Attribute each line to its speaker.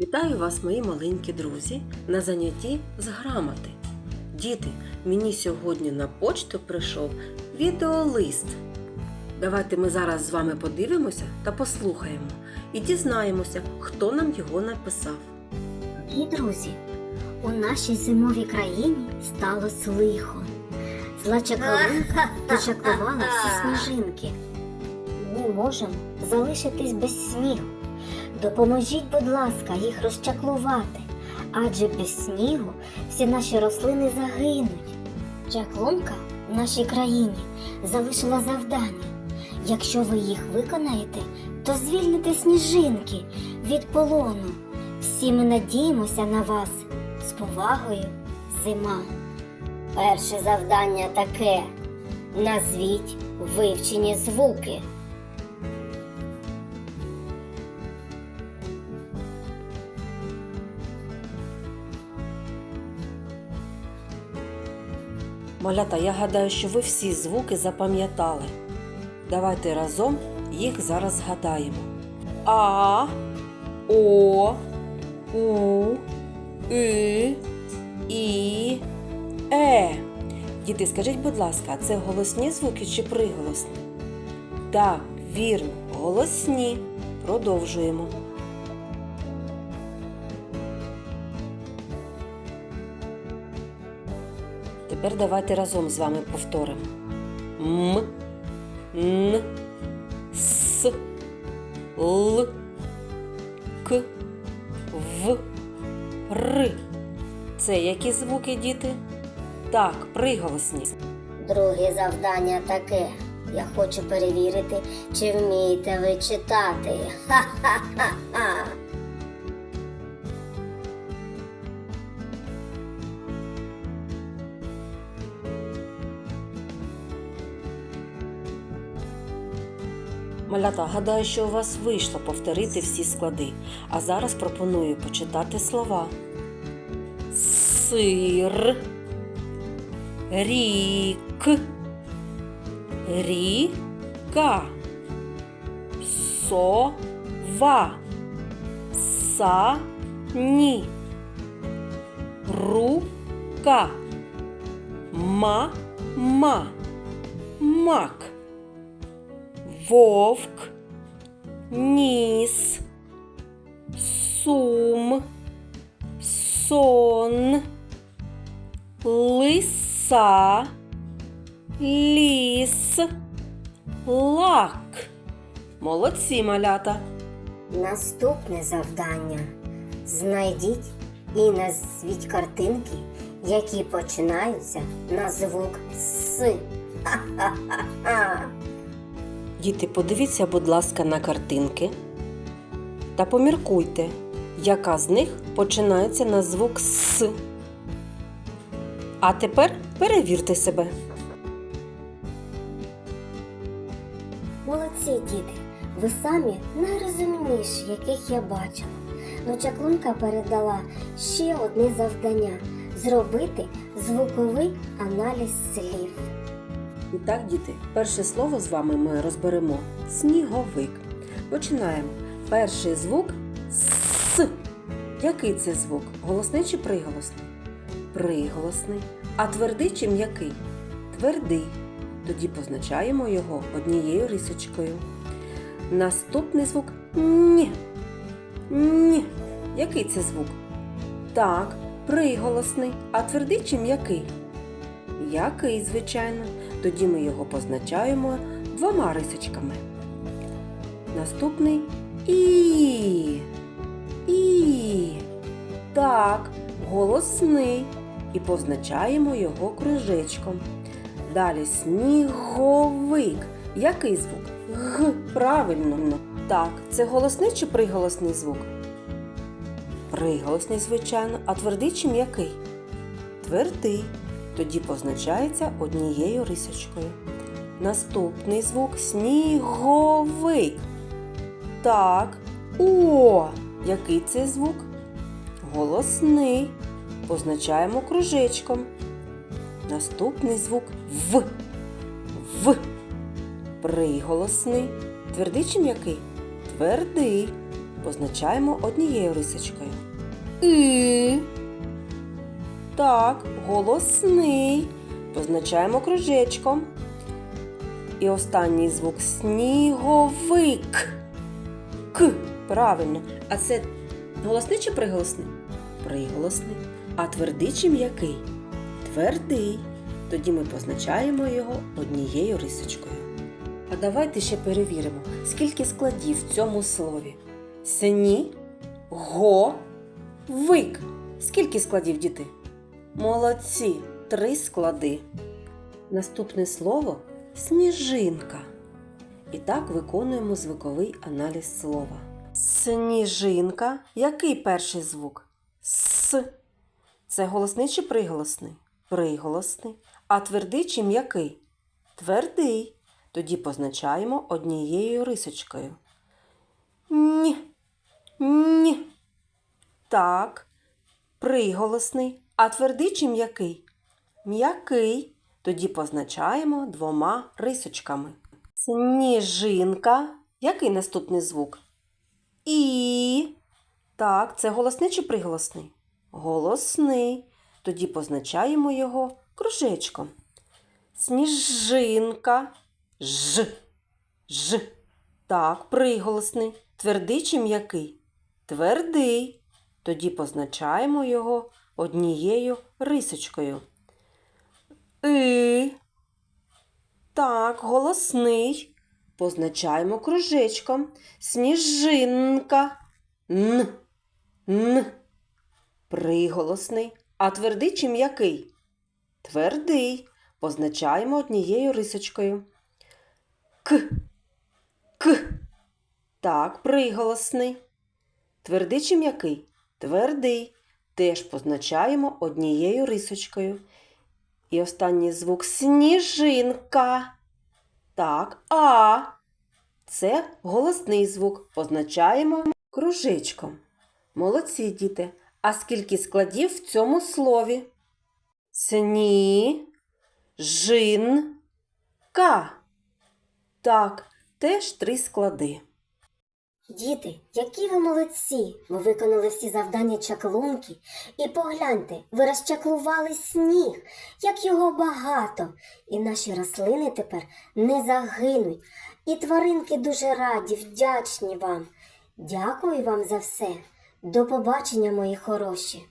Speaker 1: Вітаю вас, мої маленькі друзі, на занятті з грамоти. Діти, мені сьогодні на почту прийшов відеолист. Давайте ми зараз з вами подивимося та послухаємо і дізнаємося, хто нам його написав.
Speaker 2: Дорогі друзі, у нашій зимовій країні сталося лихо. Зла чаклунка дочаклувала всі сніжинки. Ми можемо залишитись без снігу. Допоможіть, будь ласка, їх розчаклувати, адже без снігу всі наші рослини загинуть. Чаклунка в нашій країні залишила завдання. Якщо ви їх виконаєте, то звільните сніжинки від полону. Всі ми надіємося на вас. З повагою, зима. Перше завдання таке. Назвіть вивчені звуки.
Speaker 1: Малята, я гадаю, що ви всі звуки запам'ятали. Давайте разом їх зараз згадаємо. А, О, У, И, І, Е. Діти, скажіть, будь ласка, це голосні звуки чи приголосні? Так, вірно, голосні. Продовжуємо. Тепер давайте разом з вами повторимо. М, Н, С, Л, К, В, Р. Це які звуки, діти? Так, приголосні.
Speaker 2: Друге завдання таке. Я хочу перевірити, чи вмієте ви читати. Ха-ха-ха-ха.
Speaker 1: Малята, гадаю, що у вас вийшло повторити всі склади. А зараз пропоную почитати слова. Сир, рік, ріка, сова, сані, рука, мама, мак вовк, ніс, сум, сон, лиса, ліс, лак. Молодці малята.
Speaker 2: Наступне завдання. Знайдіть і назвіть картинки, які починаються на звук С. Ха-ха-ха-ха.
Speaker 1: Діти, подивіться, будь ласка, на картинки та поміркуйте, яка з них починається на звук С. А тепер перевірте себе.
Speaker 2: Молодці, діти, ви самі найрозумніші, яких я бачила. Ну, чаклунка передала ще одне завдання зробити звуковий аналіз слів.
Speaker 1: І так, діти, перше слово з вами ми розберемо сніговик. Починаємо. Перший звук С. Який це звук? Голосний чи приголосний? Приголосний. А твердий чи м'який? Твердий. Тоді позначаємо його однією рисочкою. Наступний звук Ні. Ні. Який це звук? Так, приголосний. А твердий чи м'який? Який, звичайно. Тоді ми його позначаємо двома рисочками. Наступний І. І. Так, голосний. І позначаємо його кружечком. Далі сніговик. Який звук? Г. Правильно. Так, це голосний чи приголосний звук? Приголосний, звичайно, а твердий чи м'який? Твердий. Тоді позначається однією рисочкою. Наступний звук сніговик. Так. О! Який це звук? Голосний. Позначаємо кружечком. Наступний звук В. В. Приголосний. Твердий чи м'який? Твердий. позначаємо однією рисочкою. І. Так, голосний. Позначаємо кружечком. І останній звук сніговик. К. Правильно. А це голосний чи приголосний? Приголосний. А твердий чи м'який? Твердий. Тоді ми позначаємо його однією рисочкою. А давайте ще перевіримо, скільки складів в цьому слові. Сні, го, вик. Скільки складів діти? Молодці, три склади. Наступне слово сніжинка. І так виконуємо звуковий аналіз слова. Сніжинка. Який перший звук? С. Це голосний чи приголосний? Приголосний. А твердий чи м'який? Твердий. Тоді позначаємо однією рисочкою. Ні. Ні. Так. Приголосний. А твердий чи м'який? М'який. Тоді позначаємо двома рисочками. Сніжинка. Який наступний звук? І. Так, це голосний чи приголосний? Голосний. Тоді позначаємо його кружечком. Сніжинка. Ж. Ж. Так, приголосний. Твердий чи м'який? Твердий. Тоді позначаємо його однією рисочкою. И. Так, голосний. Позначаємо кружечком. Сніжинка. Н. Н. Приголосний. А твердий чи м'який? Твердий. Позначаємо однією рисочкою. К. К. Так, приголосний. Твердий чи м'який? Твердий. Теж позначаємо однією рисочкою. І останній звук сніжинка. Так, а. Це голосний звук. Позначаємо кружечком. Молодці, діти. А скільки складів в цьому слові? Сні, жин, ка. Так, теж три склади.
Speaker 2: Діти, які ви молодці! Ви виконали всі завдання чаклунки. І погляньте, ви розчаклували сніг, як його багато. І наші рослини тепер не загинуть. І тваринки дуже раді, вдячні вам. Дякую вам за все. До побачення, мої хороші.